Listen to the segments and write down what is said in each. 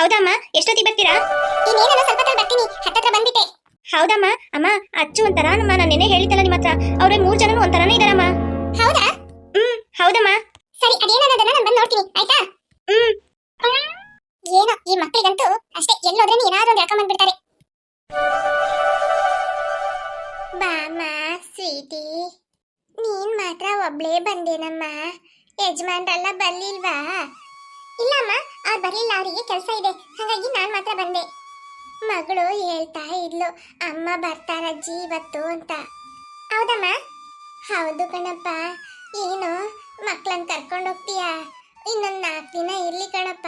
ಹೌದಮ್ಮ ಎಷ್ಟೊತ್ತಿಗೆ ಬರ್ತೀರಾ? ಇನ್ನೇನಲ್ಲ ಸ್ವಲ್ಪ ಹೊತ್ತಲ್ಲಿ ಬರ್ತೀನಿ. ಹತ್ತತ್ರ ಬಂದ್ಬಿಟ್ಟೆ. ಹೌದಮ್ಮ ಅಮ್ಮ ಅಚ್ಚು ಒಂಥರ ನಮ್ಮ ನಾನು ನೆನೆ ಹೇಳಿದ್ದಲ್ಲ ನಿಮ್ಮ ಹತ್ರ ಅವ್ರೆ ಮೂರ್ ಜನನು ಒಂಥರನೇ ಇದಾರಮ್ಮ. ಹೌದಾ? ಹ್ಮ್ ಹೌದಮ್ಮ. ಸರಿ ಅದೇನನ್ನೋದನ್ನ ನಾನು ಬಂದು ನೋಡ್ತೀನಿ ಆಯ್ತಾ? ಹ್ಮ್. ಏನೋ ಈ ಮಕ್ಕಳಿಗಂತೂ ಅಷ್ಟೇ ಎಲ್ಲೋದ್ರೆ ಏನಾದ್ರೂ ಒಂದು ಹೇಳ್ಕೊಂಡ್ ಬಂದ್ಬಿಡ್ತಾರೆ. ಬಾಮ ಸ್ವೀಟಿ ನೀನ್ ಮಾತ್ರ ಒಬ್ಳೇ ಬಂದೇನಮ್ಮ. ಯಜಮಾನ್ರೆಲ್ಲ ಬರ್ಲಿಲ್ವಾ? ಬರ್ಲಿಲ್ಲ ಅವರಿಗೆ ಕೆಲಸ ಇದೆ. ಹಾಗಾಗಿ ನಾನು ಮಾತ್ರ ಬಂದೆ. ಮಗಳು ಹೇಳ್ತಾ ಇದ್ಲು, ಅಮ್ಮ ಬರ್ತಾರಜ್ಜಿ ಇವತ್ತು ಅಂತ. ಹೌದಮ್ಮ? ಹೌದು ಕಣಪ್ಪ. ಏನು ಮಕ್ಕಳನ್ನ ಕರ್ಕೊಂಡು ಹೋಗ್ತೀಯಾ? ಇನ್ನೊಂದು ನಾಲ್ಕು ದಿನ ಇರಲಿ ಕಣಪ್ಪ.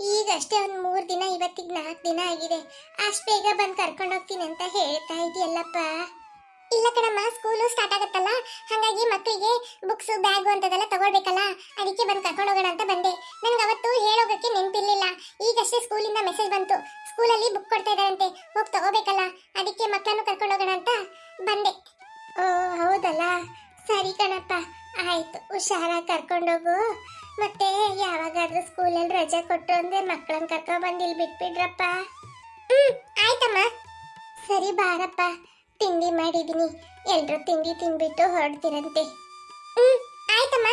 ಈಗಷ್ಟೇ ಒಂದು ಮೂರು ದಿನ, ಇವತ್ತಿಗೆ ನಾಲ್ಕು ದಿನ ಆಗಿದೆ. ಅಷ್ಟು ಬೇಗ ಬಂದು ಕರ್ಕೊಂಡು ಹೋಗ್ತೀನಿ ಅಂತ ಹೇಳ್ತಾ ಇದೆಯಲ್ಲಪ್ಪ. ಇಲ್ಲ ಕಣಮ್ಮ ಸ್ಕೂಲು ಸ್ಟಾರ್ಟ್ ಆಗುತ್ತಲ್ಲ? ಹಾಗಾಗಿ ಮಕ್ಕಳಿಗೆ ಬುಕ್ಸ್ ಬ್ಯಾಗು ಅಂತದೆಲ್ಲ ತಗೊಳ್ಬೇಕಲ್ಲ? ಅದಕ್ಕೆ ಬಂದು ಕರ್ಕೊಂಡು ಹೋಗೋಣ ಅಂತ ಬಂದೆ. ನಂಗೆ ಅವತ್ತು ಹೇಳೋಗಕ್ಕೆ ನೆನಪಿರ್ಲಿಲ್ಲ. ಈಗಷ್ಟೇ ಸ್ಕೂಲಿಂದ ಮೆಸೇಜ್ ಬಂತು. ಸ್ಕೂಲಲ್ಲಿ ಬುಕ್ ಕೊಡ್ತಾ ಇದ್ದಾರಂತೆ. ಹೋಗಿ ತಗೋಬೇಕಲ್ಲ? ಅದಕ್ಕೆ ಮಕ್ಕಳನ್ನು ಕರ್ಕೊಂಡು ಹೋಗೋಣ ಅಂತ ಬಂದೆ. ಓ, ಹೌದಲ್ಲ? ಸರಿ ಕಣಪ್ಪ. ಆಯ್ತು. ಹುಷಾರಾಗಿ ಕರ್ಕೊಂಡೋಗು. ಮತ್ತೆ ಯಾವಾಗಾದ್ರೂ ಸ್ಕೂಲಲ್ಲಿ ರಜೆ ಕೊಟ್ಟು ಅಂದ್ರೆ ಮಕ್ಕಳನ್ನ ಕರ್ಕೊಂಡು ಇಲ್ಲಿ ಬಿಟ್ಬಿಡ್ರಪ್ಪ. ಹ್ಮ್, ಆಯ್ತಮ್ಮ. ಸರಿ ಬಾರಪ್ಪ. ತಿಂಡಿ ಮಾಡಿದ್ದೀನಿ. ಎಲ್ಲರೂ ತಿಂಡಿ ತಿನ್ಬಿಟ್ಟು ಹೊರಡ್ತೀರಂತೆ. ಹ್ಮ್ ಆಯ್ತಮ್ಮ.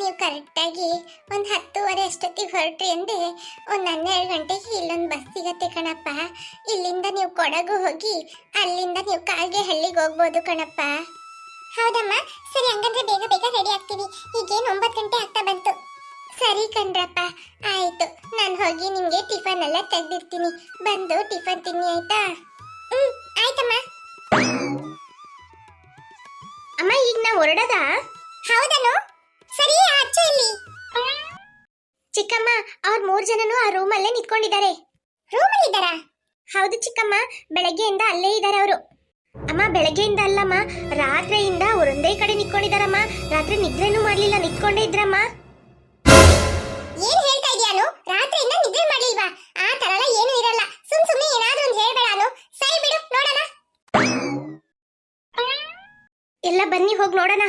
ನೀವು ಕರೆಕ್ಟಾಗಿ ಒಂದು ಹತ್ತುವರೆ ಅಷ್ಟೊತ್ತಿಗೆ ಹೊರಟ್ರಿ ಅಂದ್ರೆ ಒಂದು ಹನ್ನೆರಡು ಗಂಟೆಗೆ ಇಲ್ಲೊಂದು ಬಸ್ ಸಿಗತ್ತೆ ಕಣಪ್ಪ. ಇಲ್ಲಿಂದ ನೀವು ಕೊಡಗು ಹೋಗಿ ಅಲ್ಲಿಂದ ನೀವು ಕಾಲ್ಗೆ ಹಳ್ಳಿಗೆ ಹೋಗ್ಬೋದು ಕಣಪ್ಪ. ಹೌದಮ್ಮ. ಸರಿ, ಹಂಗಂದ್ರೆ ಬೇಗ ಬೇಗ ರೆಡಿ ಆಗ್ತೀವಿ. ಈಗೇನು ಒಂಬತ್ತು ಗಂಟೆ ಆಗ್ತಾ ಬಂತು. ಸರಿ ಕಣ್ರಪ್ಪ. ಆಯ್ತು. ನಾನು ಹೋಗಿ ನಿಮಗೆ ಟಿಫನ್ ಎಲ್ಲ ತೆಗ್ದಿರ್ತೀನಿ. ಬಂದು ಟಿಫನ್ ತಿನ್ನಿ, ಆಯ್ತಾ? ಹ್ಞೂ ಆಯ್ತಮ್ಮ. ಅಮ್ಮ, ಈಗ ನಾವು ಹೊರಡದ? ಹೌದನು. ಸರಿ ಅಚ್ಚು ಇಲ್ಲಿ. ಚಿಕ್ಕಮ್ಮ, ಅವ್ರ ಮೂರು ಜನನು ಆ ರೂಮಲ್ಲೇ ನಿಂತ್ಕೊಂಡಿದ್ದಾರೆ. ರೂಮಲ್ಲಿ ಇದ್ದಾರಾ ಹೌದು ಚಿಕ್ಕಮ್ಮ. ಬೆಳಗ್ಗೆಯಿಂದ ಅಲ್ಲೇ ಇದ್ದಾರೆ ಅವರು. ಅಮ್ಮ ಬೆಳಗ್ಗೆಯಿಂದ ಅಲ್ಲಮ್ಮ. ರಾತ್ರಿಯಿಂದ ಒಂದೇ ಕಡೆ ನಿಂತ್ಕೊಂಡಿದಾರಮ್ಮ ರಾತ್ರಿ ನಿದ್ರೆನೂ ಮಾಡ್ಲಿಲ್ಲ ನಿಂತ್ಕೊಂಡೇ ಇದ್ರಮ್ಮ. ಏನ್ ಹೇಳ್ತಾ ಇದೀಯಾನು ರಾತ್ರಿಯಿಂದ ನಿದ್ರೆ ಮಾಡ್ಲಿಲ್ವಾ? ಆ ತರ ಏನು ಇರಲ್ಲ. ಸುಮ್ ಸುಮ್ನೆ ಏನಾದ್ರೂ ಒಂದು ಹೇಳ್ಬೇಡಾನು ಸರಿ ಬಿಡು ನೋಡೋಣ. ಎಲ್ಲ ಬನ್ನಿ ಹೋಗಿ ನೋಡೋಣ.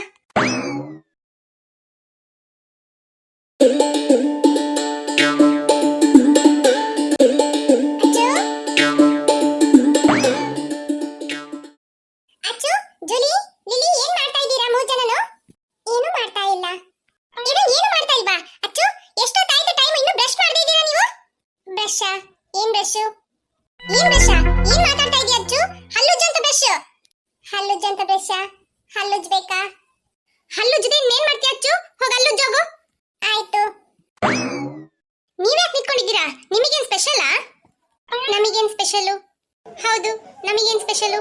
ಸ್ಪೆಷಲು ಹೌದು, ನಮಗೇನ್ ಸ್ಪೆಷಲು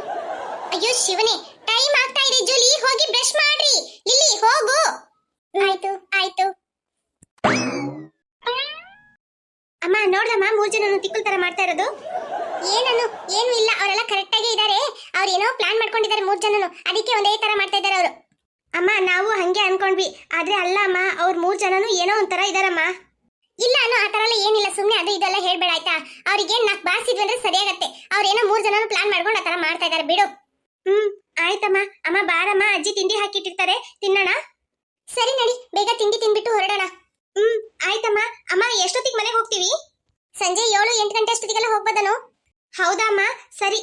ಅಯ್ಯೋ ಶಿವನೇ ಟೈಮ್ ಆಗ್ತಾ ಇದೆ ಜೂಲಿ, ಹೋಗಿ ಬ್ರಷ್ ಮಾಡ್ರಿ. ಇಲ್ಲಿ, ಹೋಗು. ಆಯ್ತು ಆಯ್ತು. ಅಮ್ಮ ನೋಡ್ದಮ್ಮ ಮೂರ್ ಜನ ತಿಕ್ಕಲ್ ತರ ಮಾಡ್ತಾ ಇರೋದು. ಏನನು ಏನು ಇಲ್ಲ, ಅವರೆಲ್ಲ ಕರೆಕ್ಟ್ ಆಗಿ ಇದ್ದಾರೆ. ಅವ್ರು ಏನೋ ಪ್ಲಾನ್ ಮಾಡ್ಕೊಂಡಿದ್ದಾರೆ ಮೂರ್ ಜನನು. ಅದಕ್ಕೆ ಒಂದೇ ತರ ಮಾಡ್ತಾ ಇದ್ದಾರೆ ಅವರು. ಅಮ್ಮ, ನಾವು ಹಂಗೆ ಅನ್ಕೊಂಡ್ವಿ. ಆದ್ರೆ ಅಲ್ಲ ಅಮ್ಮ, ಅವ್ರ ಮೂರ್ ಜನನು ಏನೋ ಒಂಥರ ಇದಾರಮ್ಮ ಇಲ್ಲ ಅನ್ನೋ ಆ ಥರ ಎಲ್ಲ ಏನಿಲ್ಲ ಸುಮ್ಮನೆ ಅದು ಇದೆಲ್ಲ ಹೇಳ್ಬೇಡ ಆಯ್ತಾ? ಅವ್ರಿಗೆ ನಾಲ್ಕು ಬಾರಿಸಿದ್ವಿ ಅಂದ್ರೆ ಸರಿಯಾಗತ್ತೆ. ಅವ್ರೇನೋ ಮೂರ್ ಜನನು ಪ್ಲಾನ್ ಮಾಡ್ಕೊಂಡು ಆ ಥರ ಮಾಡ್ತಾ ಇದ್ದಾರೆ, ಬಿಡು. ಹ್ಮ್, ಆಯ್ತಮ್ಮ. ಅಮ್ಮ, ಬಾರಮ್ಮ. ಅಜ್ಜಿ ತಿಂಡಿ ಹಾಕಿಟ್ಟಿರ್ತಾರೆ. ತಿನ್ನೋಣ? ಸರಿ ನಡಿ, ಬೇಗ ತಿಂಡಿ ತಿನ್ಬಿಟ್ಟು ಹೊರಡೋಣ. ಹ್ಮ್, ಆಯ್ತಮ್ಮ. ಅಮ್ಮ, ಎಷ್ಟೊತ್ತಿಗೆ ಮನೆಗೆ ಹೋಗ್ತೀವಿ? ಸಂಜೆ ಏಳು ಎಂಟು ಗಂಟೆ ಅಷ್ಟೊತ್ತಿಗೆಲ್ಲ ಹೋಗ್ಬೋದನು? ಹೌದಾ, ಅಮ್ಮ? ಸರಿ.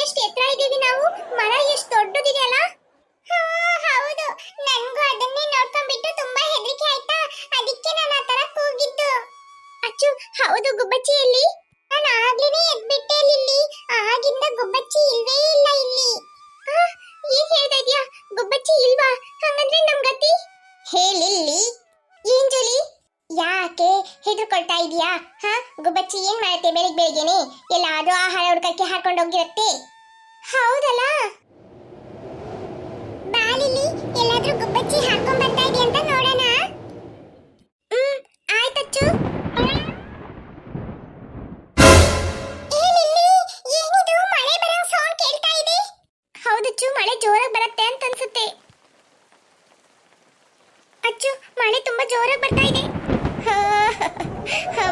ಎಷ್ಟು ಎತ್ತರ ಇದ್ದೀವಿ ನಾವು? ಮರ ಎಷ್ಟು ದೊಡ್ಡದಿದೆ ಅಲ್ಲ ಹೌದು. ನನಗೂ ಅದನ್ನೇ ನೋಡ್ಕೊಂಡ್ಬಿಟ್ಟು ತುಂಬಾ ಹೆದರಿಕೆ ಆಯ್ತಾ? ಅದಕ್ಕೆ ನಾನು ಆ ತರ ಕೂಗಿದ್ದು ಅಚ್ಚು, ಹೌದು ಗುಬ್ಬಚ್ಚಿಯಲ್ಲಿ ನಾನು ಆಗ್ಲೇನೆ ಎದ್ಬಿಟ್ಟೆ ಇಲ್ಲಿ ಆಗಿಂದ ಗುಬ್ಬಚ್ಚಿ ಇಲ್ವೇ ಇಲ್ಲ ಇಲ್ಲಿ. ಏನ್ ಹೇಳ್ತಾ ಇದ್ಯಾ? ಗುಬ್ಬಚ್ಚಿ ಇಲ್ವಾ? ಹಂಗಂದ್ರೆ ನಮ್ ಗತಿ? ಹೇಳಿಲ್ಲಿ ಏನ್ ಜೋಲಿ? ಯಾಕೆ ಹೆದರ್ಕೊಳ್ತಾ ಇದೀಯಾ? ಹಾ ಗುಬ್ಬಚ್ಚಿ ಏನ್ ಮಾಡುತ್ತೆ ಬೆಳಿಗ್ ಬೆಳಿಗ್ಗೆನೆ? ಎಲ್ಲಾದ್ರೂ ಆಹಾರ ಹುಡುಕಕ್ಕೆ ಹಾಕೊಂಡು ಹೋಗಿರುತ್ತೆ. ಹೌದಲ್ಲ? ಬಾಲಿಲಿ, ಎಲ್ಲಾದ್ರೂ ಗುಬ್ಬಚ್ಚಿ ಹಾಕೊಂಡ್ ಬರ್ತಾ ಇದೆ ಅಂತ ನೋಡೋಣ. ಹ್ಮ್ ಆಯ್ತಚ್ಚು ಹೌದಚ್ಚು ಮಳೆ ಜೋರಾಗಿ ಬರುತ್ತೆ ಅಂತ ಅನ್ಸುತ್ತೆ. ಅಚ್ಚು, ಮಳೆ ತುಂಬಾ ಜೋರಾಗಿ ಬರ್ತಾ ಇದೆ.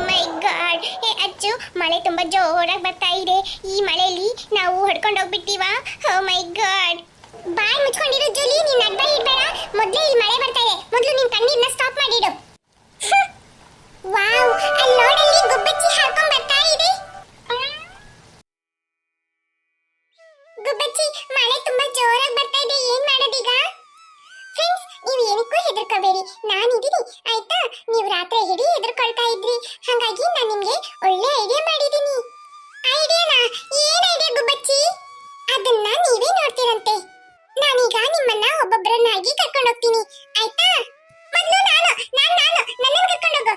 ಮೈ ಗಾಡ್ ಏ ಅಜ್ಜು ಮಳೆ ತುಂಬಾ ಜೋರಾಗಿ ಬರ್ತಾ ಇದೆ. ಈ ಮಳೆಯಲ್ಲಿ ನಾವು ಹೊಡ್ಕೊಂಡು ಹೋಗ್ಬಿಟ್ಟಿವಾ ಮೈ ಗಾಡ್ ಬಾಯ್ ಹೆದರ್ಕೋಬೇಡಿ. ನಾನಿದ್ದೀನಿ ಆಯ್ತಾ? ನೀವು ರಾತ್ರಿ ಇಡೀ ಹೆದರ್ಕೊಳ್ತಾ ಇದ್ರಿ. ಹಾಗಾಗಿ ನಾನು ನಿಮಗೆ ಒಳ್ಳೆ ಐಡಿಯಾ ಮಾಡಿದ್ದೀನಿ ಐಡಿಯಾನಾ ಏನ್ ಐಡಿಯಾ ಗುಬ್ಬಚ್ಚಿ? ಅದನ್ನ ನೀವೇ ನೋಡ್ತೀರಂತೆ. ನಾನೀಗ ನಿಮ್ಮನ್ನ ಒಬ್ಬೊಬ್ಬರನ್ನಾಗಿ ಕರ್ಕೊಂಡು ಹೋಗ್ತೀನಿ. ಆಯ್ತಾ? ಮೊದಲು ನಾನು ನಾನು ನಾನು, ನನ್ನನ್ನು ಕರ್ಕೊಂಡು ಹೋಗು.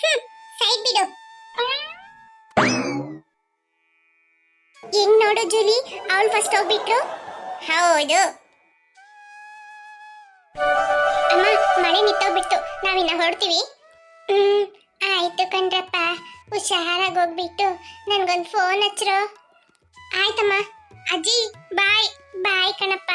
ಹ್ಮ್, ಸೈಡ್ ಬಿಡು. ಏನ್ ನೋಡು ಜೂಲಿ? ಅವಳು ಫಸ್ಟ್ ಹೋಗ್ಬಿಟ್ರು. ಹೌದು. ನಿಂತೋಗ್ಬಿಡ್ತು ನಾವಿನ್ನ ಹೊರಡ್ತೀವಿ. ಹ್ಮ್, ಆಯ್ತು ಕಣ್ರಪ್ಪ. ಹುಷಾರಾಗಿ ಹೋಗ್ಬಿಟ್ಟು ನನ್ಗೊಂದು ಫೋನ್ ಹಚ್ಚರು. ಆಯ್ತಮ್ಮ. ಅಜ್ಜಿ, ಬಾಯ್. ಬಾಯ್ ಕಣಪ್ಪ.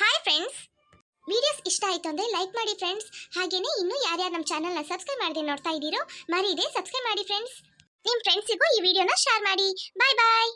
ಹಾಯ್ ಫ್ರೆಂಡ್ಸ್ ವಿಡಿಯೋಸ್ ಇಷ್ಟ ಆಯ್ತು ಅಂದ್ರೆ ಲೈಕ್ ಮಾಡಿ ಫ್ರೆಂಡ್ಸ್ ಹಾಗೇನೇ ಇನ್ನೂ ಯಾರ್ಯಾರು ನಮ್ಮ ಚಾನಲ್ನ ಸಬ್ಸ್ಕ್ರೈಬ್ ಮಾಡದೆ ನೋಡ್ತಾ ಇದ್ದೀರೋ ಮರೀದೆ ಸಬ್ಸ್ಕ್ರೈಬ್ ಮಾಡಿ ಫ್ರೆಂಡ್ಸ್ ನಿಮ್ಮ ಫ್ರೆಂಡ್ಸಿಗೂ ಈ ವಿಡಿಯೋನ ಶೇರ್ ಮಾಡಿ. ಬಾಯ್ ಬಾಯ್